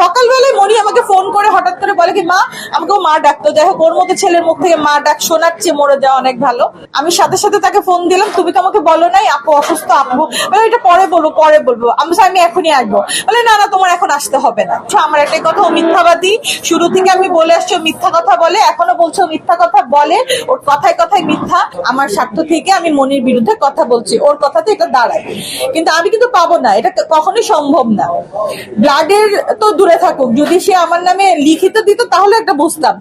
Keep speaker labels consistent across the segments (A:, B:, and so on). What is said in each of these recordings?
A: সকালবেলায় মনি আমাকে ফোন করে হঠাৎ করে বলে কি, মা আমাকে মা ডাকতো। যাই হোক, ওর মতো ছেলের মুখ থেকে মা ডাক শোনাচ্ছে মরে যাওয়া অনেক ভালো। আমি সাথে সাথে তাকে ফোন দিলাম, তুমি তো আমাকে বলো নাই, আপু অসুস্থ, আপু। বলে, এটা পরে বলব পরে বলব। আমি আমি এখনই আসব। বলে, না না, তোমার এখন আসতে হবে না। আমার একটাই কথা, ও মিথ্যাবাদী। শুরু থেকে আমি বলে আসছি, ও মিথ্যা কথা বলে, এখনও বলছে মিথ্যা কথা বলে, ওর কথায় কথায় মিথ্যা। আমার স্বার্থ থেকে আমি মনির বিরুদ্ধে কথা বলছি, ওর কথাতে এটা দাঁড়ায়। কিন্তু আমি কিন্তু পাবো না, এটা কখনোই সম্ভব না। ব্লাডের তো দূরে থাকুক যদি সে আমার নামে লিখিত দিত তাহলে একটা বুঝতাম।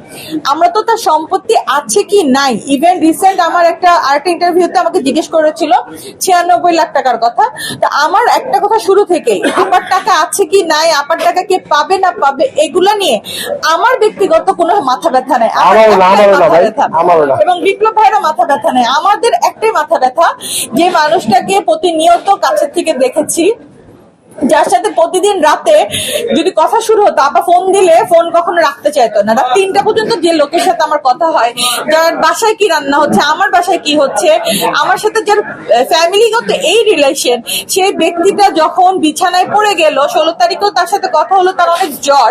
A: আমরা তো তার সম্পত্তি আছে কি নাই? ইভেন রিসেন্ট আমার একটা আরেকটা ইন্টারভিউতে আমাকে জিজ্ঞেস করেছিল ছিয়ানব্বই লাখ টাকার কথা। তো আমার একটা কথা শুরু থেকেই আপার টাকা আছে কি নাই আপার টাকা কে পাবে না পাবে এগুলা নিয়ে আমার ব্যক্তিগত কোনো মাথা ব্যথা নাই। এবং বিপ্লব ভাইয়েরও মাথা ব্যথা নেই। আমাদের একটাই মাথা ব্যথা যে মানুষটাকে প্রতিনিয়ত কাছের থেকে দেখেছি যার সাথে প্রতিদিন রাতে যদি কথা শুরু হতো আবার ফোন দিলে ফোন কখনো রাখতে চাইতো না। রাত তিনটা পর্যন্ত যে লোকের সাথে আমার কথা হয়, যার বাসায় কি রান্না হচ্ছে, আমার বাসায় কি হচ্ছে, আমার সাথে যার ফ্যামিলিগত এই রিলেশন সেই ব্যক্তিটা যখন বিছানায় পড়ে গেল, ষোলো তারিখেও তার সাথে কথা হলো, তার অনেক জ্বর,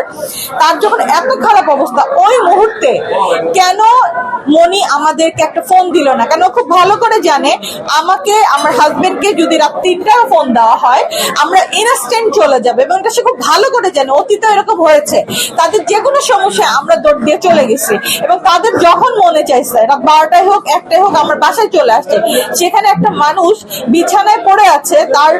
A: তার যখন এত খারাপ অবস্থা, ওই মুহূর্তে কেন মনি আমাদেরকে একটা ফোন দিল না? কেন খুব ভালো করে জানে, আমাকে, আমার হাজবেন্ডকে যদি রাত তিনটায় ফোন দেওয়া হয়, আমরা ইনস্ট্যান্ট চলে যাবে এবং এটা সে খুব ভালো করে জানে। অতীতে এরকম হয়েছে। তাদের যে কোনো সমস্যা আমরা দৌড় দিয়ে চলে গেছি। এবং তাদের যখন মনে চাইছে রাত বারোটায় হোক একটাই হোক, আমার বাসায় চলে আসছে। সেখানে একটা মানুষ বিছানায় পড়ে আছে, তার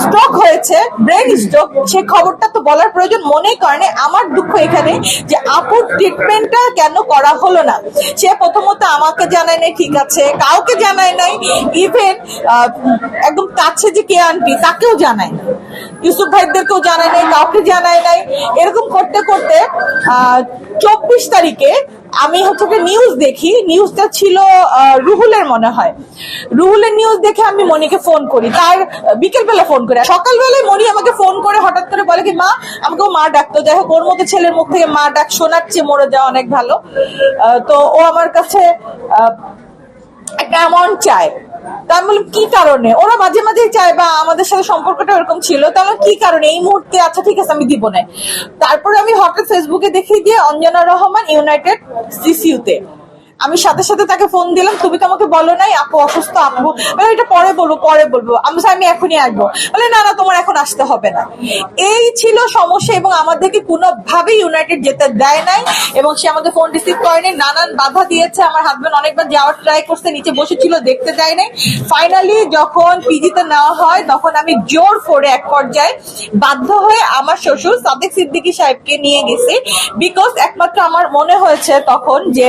A: স্ট্রোক হয়েছে ব্রেন স্ট্রোক সে খবরটা তো বলার প্রয়োজন মনেই করেনি আমার দুঃখ এখানে যে আপুর ট্রিটমেন্টটা কেন করা হলো না। সে প্রথমত আমাকে জানায় নাই, ঠিক আছে। কাউকে জানায় নাই। ইভেন একদম কাছে যে কে আন্টি, তাকেও জানায় ইউসুফ ভাইদেরকেও জানায় নাই, কাউকে জানায় নাই। এরকম করতে করতে চব্বিশ তারিখে আমি হচ্ছে নিউজ দেখি। নিউজটা ছিল রুহুলের মনে হয়। রুহুলের নিউজ দেখে আমি মনিকে ফোন করি। তার বিকেল বেলা ফোন করে। সকালবেলায় মনি আমাকে ফোন করে হঠাৎ করে বলে কি, মা, আমাকে মা ডাকতো। যাই হোক, ওর মতো ছেলের মুখ থেকে মা ডাক শোনাচ্ছে মরে যাওয়া অনেক ভালো। তো ও আমার কাছে একটা অ্যামাউন্ট চায়। তা আমি বললাম কি কারণে? ওরা মাঝে মাঝে চায়, বা আমাদের সাথে সম্পর্কটা এরকম ছিল তাহলে কি কারণে? এই মুহূর্তে আচ্ছা ঠিক আছে, আমি দিব না। তারপরে আমি হঠাৎ ফেসবুকে দেখি দিয়ে অঞ্জনা রহমান ইউনাইটেড সিসিউতে আমি সাথে সাথে তাকে ফোন দিলাম, তুমি তো আমাকে বলো নাই? আপু অসুস্থ, আপু। বলে এটা পরে বলব পরে বলব। আমি আমি এখনই আসব। বলে না না, তোমার এখন আসতে হবে না। এই ছিল সমস্যা এবং আমাদেরকে কোনোভাবে ইউনাইটেড যেতে দেয় নাই এবং সে আমাকে ফোন রিসিভ করেনি। নানান বাধা দিয়েছে। আমার হাজব্যান্ড অনেকবার যাওয়ার ট্রাই করছে, নিচে বসেছিল, দেখতে যায় নাই। ফাইনালি যখন পিজিতে নেওয়া হয়, তখন আমি জোর করে এক পর্যায়ে বাধ্য হয়ে আমার শ্বশুর সাদেক সিদ্দিকী সাহেবকে নিয়ে গেছি। বিকজ একমাত্র আমার মনে হয়েছে তখন যে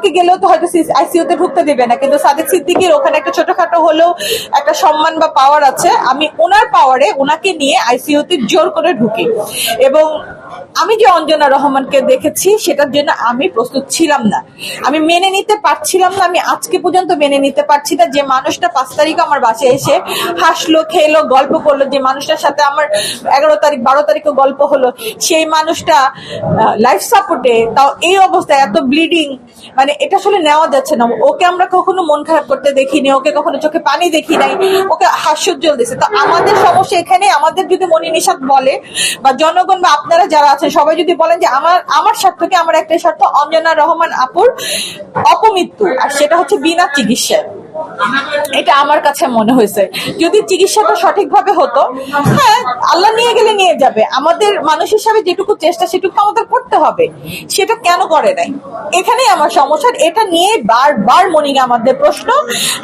A: আমাকে গেলেও তো হয়তো আইসিইউতে ঢুকতে দেবে না। কিন্তু সাদেক সিদ্দিকির ওখানে একটা ছোটখাটো হলেও একটা সম্মান বা পাওয়ার আছে। আমি ওনার পাওয়ারে ওনাকে নিয়ে আইসিইউতে জোর করে ঢুকি। এবং আমি যে অঞ্জনা রহমানকে দেখেছি, সেটার জন্য আমি প্রস্তুত ছিলাম না। আমি মেনে নিতে পারছিলাম না, আমি আজকে পর্যন্ত মেনে নিতে পারছি না। যে মানুষটা পাঁচ তারিখ আমার বাসে এসে হাসলো, খেলো, গল্প করল, যে মানুষটার সাথে আমার এগারো তারিখ, বারো তারিখে গল্প হলো, সেই মানুষটা লাইফ সাপোর্টে তাও এই অবস্থায় এত ব্লিডিং মানে এটা আসলে নেওয়া যাচ্ছে না। ওকে আমরা কখনো মন খারাপ করতে দেখিনি, ওকে কখনো চোখে পানি দেখি নাই, ওকে হাস্যোজ্জ্বল দিছে। তো আমাদের সমস্যা এখানে, আমাদের যদি মনি নিষাদ বলে বা জনগণ বা আপনারা যারা আছেন, সবাই যদি বলেন যে আমার আমার স্বার্থকে আমার একটাই স্বার্থ, অঞ্জনা রহমান আপুর অপমৃত্যু। আর সেটা হচ্ছে বিনা চিকিৎসায়। এটা আমার কাছে মনে হয়েছে। যদি চিকিৎসাটা সঠিকভাবে হতো হ্যাঁ আল্লাহ নিয়ে গেলে নিয়ে যাবে। আমাদের মানুষ হিসাবে যেটুকু চেষ্টা, সেটুকু আমাদের করতে হবে। সেটা কেন করে নাই? এখানেই আমার সমস্যা। এটা নিয়ে বারবার মনিকে আমাদের প্রশ্ন।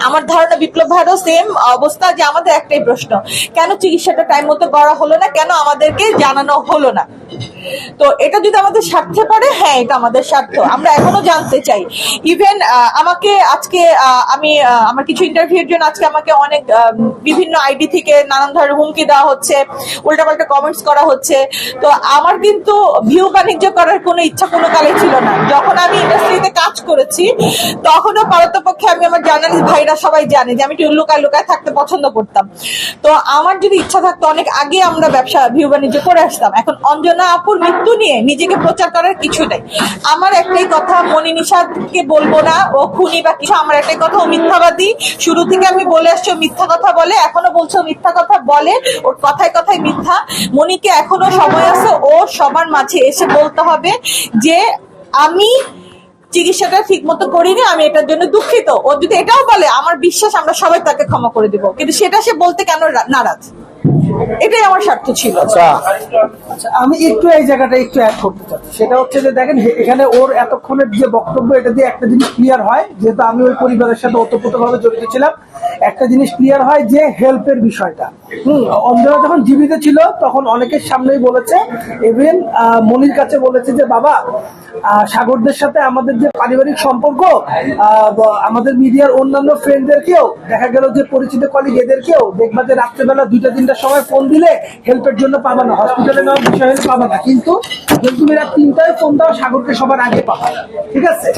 A: আমার ধারণা বিপ্লব ভাইয়েরও সেম অবস্থা যে আমাদের একটাই প্রশ্ন। কেন চিকিৎসাটা টাইম মতো করা হলো না? কেন আমাদেরকে জানানো হলো না? তো এটা যদি আমাদের স্বার্থে পড়ে হ্যাঁ এটা আমাদের স্বার্থ। আমরা এখনও জানতে চাই। ইভেন আমাকে আজকে আমি আমার কিছু ইন্টারভিউর জন্য আজকে আমাকে অনেক বিভিন্ন আইডি থেকে নানান ধরনের হুমকি দেওয়া হচ্ছে, উল্টাপাল্টা কমেন্টস করা হচ্ছে। তো আমার কিন্তু ভিউ বাণিজ্য করার কোনো ইচ্ছা কোনো কালে ছিল না। যখন আমি ইন্ডাস্ট্রিতে কাজ করেছি, তখনও পারতপক্ষে আমি আমার জার্নালিস্ট ভাইরা সবাই জানে যে আমি একটু লুকায় লুকায় থাকতে পছন্দ করতাম। তো আমার যদি ইচ্ছা থাকতো, অনেক আগে আমরা ব্যবসা ভিউ বাণিজ্য করে আসতাম। এখন অঞ্জনা আপুর মৃত্যু নিয়ে নিজেকে প্রচার করার কিছু নেই। আমার একটাই কথা মনি নিষাদকে বলব না, ও খুনি বা কিছু, আমার একটাই কথা, ও মিথ্যাবাদী। মিথ্যাবাদী শুরু থেকে আমি বলে আসছি মিথ্যা কথা বলে, এখনও বলছো মিথ্যা কথা বলে, ওর কথায় কথায় মিথ্যা। মনিকে এখনও সময় আছে, ও সবার মাঝে এসে বলতে হবে যে, আমি চিকিৎসাটা ঠিক মতো করিনি, আমি এটার জন্য দুঃখিত। ও যদি এটাও বলে, আমার বিশ্বাস আমরা সবাই তাকে ক্ষমা করে দেবো। কিন্তু সেটা সে বলতে কেন নারাজ? এটাই আমার স্বার্থ ছিল।
B: আচ্ছা।
C: আচ্ছা, আমি একটু এই জায়গাটা একটু অ্যাড করতে চাচ্ছি সেটা হচ্ছে যে দেখেন এখানে ওর এতক্ষণের যে বক্তব্য এটা দিয়ে একটা জিনিস ক্লিয়ার হয় যেহেতু আমি ওই পরিবারের সাথে ওতপ্রোতভাবে জড়িত ছিলাম একটা জিনিস ক্লিয়ার হয় যে হেল্পের বিষয়টা। হুম অঞ্জনা যখন জীবিত ছিল তখন অনেকের সামনেই বলেছে ইভেন মনির কাছে বলেছে যে বাবা সাগরদের সাথে আমাদের যে পারিবারিক সম্পর্ক আহ, আমাদের মিডিয়ার অন্যান্য ফ্রেন্ডদেরকেও দেখা গেল যে পরিচিত কলিগ এদেরকেও দেখবা যে রাত্রেবেলা দুইটা তিনটার সময় ফোন দিলে হেল্পের জন্য পাবা না। হসপিটালে নেওয়ার বিষয় হলে পাবা না। কিন্তু যদি তিনটায় ফোন দাও, সাগরকে সবার আগে পাবা। ঠিক আছে?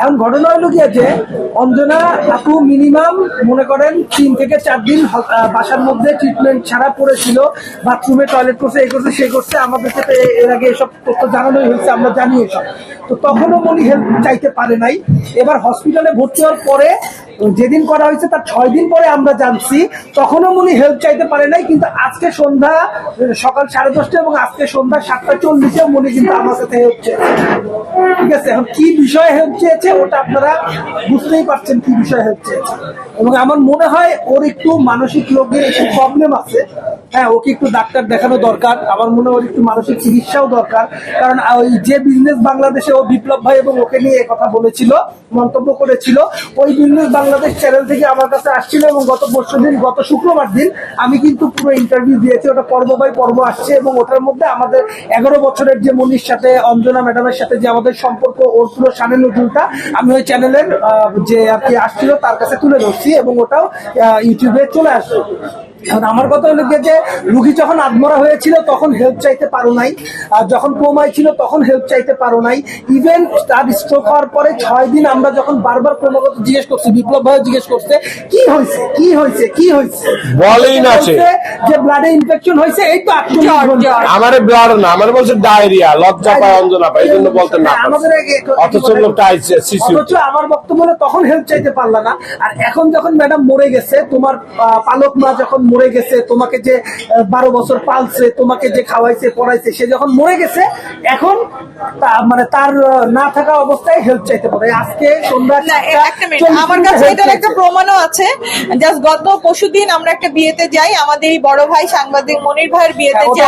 C: এখন ঘটনা হলো কি যে অঞ্জনা আপু মিনিমাম মনে করেন তিন থেকে চার দিন বাসার মধ্যে ট্রিটমেন্ট ছাড়া পড়েছিল। বাথরুমে টয়লেট করছে এই করছে, সে করছে, আমাদের সাথে এর আগে এসব তথ্য জানানোই হয়েছে, আমরা জানি এসব। তো তখনও মনি হেল্প চাইতে পারে নাই। এবার হসপিটালে ভর্তি হওয়ার পরে যেদিন করা হয়েছে তার ছয় দিন পরে আমরা জানছি। তখনও মনি হেল্প চাইতে পারে নাই, কিন্তু আজকে সন্ধ্যা, সকাল সাড়ে দশটা এবং আজকে সন্ধ্যা সাতটা চল্লিশে মনি কিন্তু আমার সাথে হেল্প চেয়েছে। ঠিক আছে, এখন কি বিষয়ে হেল্প চেয়েছে ওটা আপনারা বুঝতেই পারছেন কি বিষয়ে হেল্প চেয়েছে। এবং আমার মনে হয় ওর একটু মানসিক রোগের একটু প্রবলেম আছে। হ্যাঁ ওকে একটু ডাক্তার দেখানো দরকার, আমার মনে হয় একটু মানসিক চিকিৎসাও দরকার। কারণ ওই যে বিজনেস বাংলাদেশে ও বিপ্লব ভাই এবং ওকে নিয়ে কথা বলেছিল, মন্তব্য করেছিল, ওই বিজনেস বাংলাদেশ চ্যানেল থেকে আমার কাছে আসছিল এবং গত পরশু দিন, গত শুক্রবার দিন আমি কিন্তু পুরো ইন্টারভিউ দিয়েছি। ওটা পর্ব বাই পর্ব আসছে এবং ওটার মধ্যে আমাদের এগারো বছরের যে মনির সাথে, অঞ্জনা ম্যাডামের সাথে যে আমাদের সম্পর্ক, ওর পুরো সানে নজরুলটা আমি ওই চ্যানেলের যে আর কি আসছিল, তার কাছে তুলে ধরছি এবং ওটাও ইউটিউবে চলে আসবে এখন আমার কথা হলো যে রুগী যখন আত্মরা হয়েছিল তখন হেল্প চাইতে পারো নাই। আর যখন কোমায় ছিল তখন হেল্প চাইতে পারো নাই। ইভেন তার স্ট্রোক হওয়ার পরে ছয় দিন আমরা যখন বারবার ক্রমাগত জিজ্ঞেস করছি বিপ্লব ভাই জিজ্ঞেস করছে কি হয়েছে? কি হয়েছে? কি হয়েছে?
B: বলেই না।
C: যে ব্লাডে ইনফেকশন হয়েছে এই তো।
B: আমার ব্লাড না আমার বলছে ডায়রিয়া লজ্জা পায় অঞ্জনা পায় এই জন্য বলতে না
C: হ্যাঁ, আমাদের আগে-
B: অথচ লোকটা আইছে শিশু।
C: অথচ আমার বক্তব্য তখন হেল্প চাইতে পারলা না। আর এখন যখন ম্যাডাম মরে গেছে তোমার আহ, পালক মা যখন মরে গেছে তোমাকে যে বারো বছর পালছে তোমাকে যে খাওয়াইছে পড়াইছে সে যখন মরে গেছে এখন মানে তার না থাকা অবস্থায় হেল্প চাইতে পারে। আজকে সন্ধ্যা
A: আমার কাছে এটার একটা প্রমাণও আছে। জাস্ট গত পরশুদিন আমরা একটা বিয়েতে যাই আমাদের এই বড় ভাই সাংবাদিক মনির ভাইয়ের বিয়েতে
C: হ্যাঁ,
A: যাই।